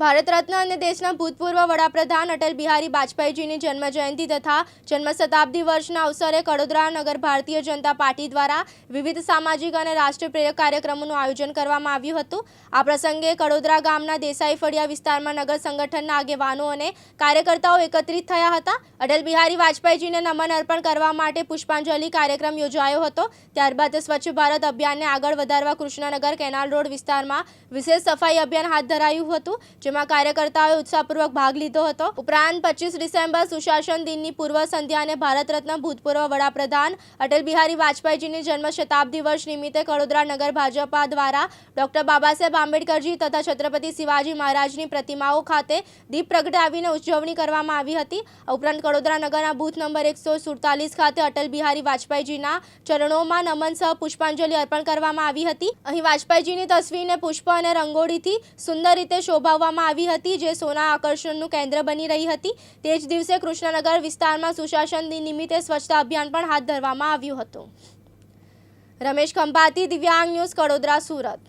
ભારત રત્ન અને દેશના ભૂતપૂર્વ વડાપ્રધાન અટલ બિહારી વાજપેયીજીની જન્મ જયંતિ તથા જન્મ શતાબ્દી વર્ષના અવસરે કડોદરા નગર ભારતીય જનતા પાર્ટી દ્વારા વિવિધ સામાજિક અને રાષ્ટ્રપ્રેરક કાર્યક્રમોનું આયોજન કરવામાં આવ્યું હતું. આ પ્રસંગે કડોદરા ગામના દેસાઈ ફળિયા વિસ્તારમાં નગર સંગઠનના આગેવાનો અને કાર્યકર્તાઓ એકત્રિત થયા હતા. અટલ બિહારી વાજપેયીજીને નમન અર્પણ કરવા માટે પુષ્પાંજલિ કાર્યક્રમ યોજાયો હતો. ત્યારબાદ સ્વચ્છ ભારત અભિયાનને આગળ વધારવા કૃષ્ણનગર કેનાલ રોડ વિસ્તારમાં વિશેષ સફાઈ અભિયાન હાથ ધરાયું હતું જેમાં કાર્યકર્તાઓએ ઉત્સાહપૂર્વક ભાગ લીધો હતો. ઉપરાંત પચીસ ડિસેમ્બર સુશાસન દિનની પૂર્વ સંધ્યાને ભારત રત્ન ભૂતપૂર્વ વડાપ્રધાન અટલ બિહારી વાજપેયીજીની જન્મ શતાબ્દી વર્ષ નિમિત્તે કડોદરા નગર ભાજપા દ્વારા ડોક્ટર બાબા સાહેબ આંબેડકરજી તથા છત્રપતિ શિવાજી મહારાજની પ્રતિમાઓ ખાતે દીપ પ્રગટાવીને ઉજવણી કરવામાં આવી હતી. ઉપરાંત કડોદરા નગરના બૂથ નંબર એકસો સુડતાલીસ ખાતે અટલ બિહારી વાજપેયીજીના ચરણોમાં નમન સહ પુષ્પાંજલિ અર્પણ કરવામાં આવી હતી. અહીં વાજપેયીજીની તસવીરને પુષ્પ અને રંગોળીથી સુંદર રીતે શોભાવવામાં આવી હતી, જે સોના આકર્ષણનું કેન્દ્ર બની રહી હતી. તે જ દિવસે કૃષ્ણનગર વિસ્તારમાં સુશાસન નિમિત્તે સ્વચ્છતા અભિયાન પણ હાથ ધરવામાં આવ્યું હતું. રમેશ ખંભાતી, દિવ્યાંગ ન્યૂઝ કડોદરા સુરત.